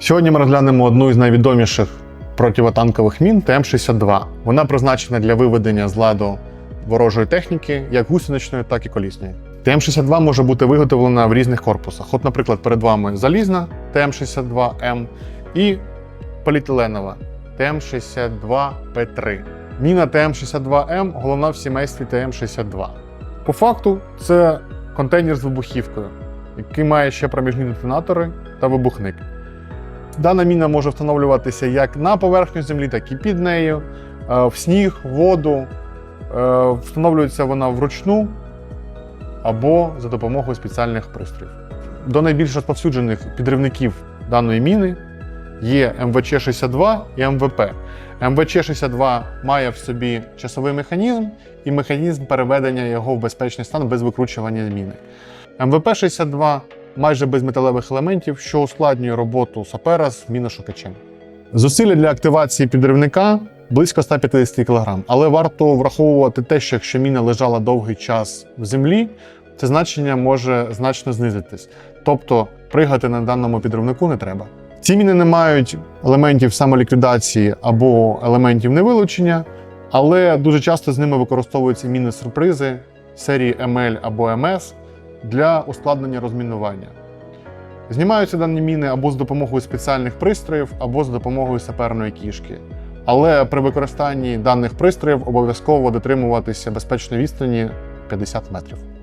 Сьогодні ми розглянемо одну із найвідоміших противотанкових мін ТМ-62. Вона призначена для виведення з ладу ворожої техніки, як гусеничної, так і колісної. ТМ-62 може бути виготовлена в різних корпусах. От, наприклад, перед вами залізна ТМ-62М і поліетиленова ТМ-62П3. Міна ТМ-62М головна в сімействі ТМ-62. По факту, це контейнер з вибухівкою, який має ще проміжні детонатори та вибухник. Дана міна може встановлюватися як на поверхню землі, так і під нею, е, в сніг, в воду. Е, Встановлюється вона вручну або за допомогою спеціальних пристроїв. До найбільш розповсюджених підривників даної міни є МВЧ-62 і МВП. МВЧ-62 має в собі часовий механізм і механізм переведення його в безпечний стан без викручування міни. МВП-62 майже без металевих елементів, що ускладнює роботу сапера з міношукачем. Зусилля для активації підривника близько 150 кг, але варто враховувати те, що якщо міна лежала довгий час в землі, це значення може значно знизитись. Тобто пригати на даному підривнику не треба. Ці міни не мають елементів самоліквідації або елементів невилучення, але дуже часто з ними використовуються міни-сюрпризи серії ML або MS для ускладнення розмінування. Знімаються дані міни або з допомогою спеціальних пристроїв, або з допомогою саперної кішки. Але при використанні даних пристроїв обов'язково дотримуватися безпечної відстані 50 метрів.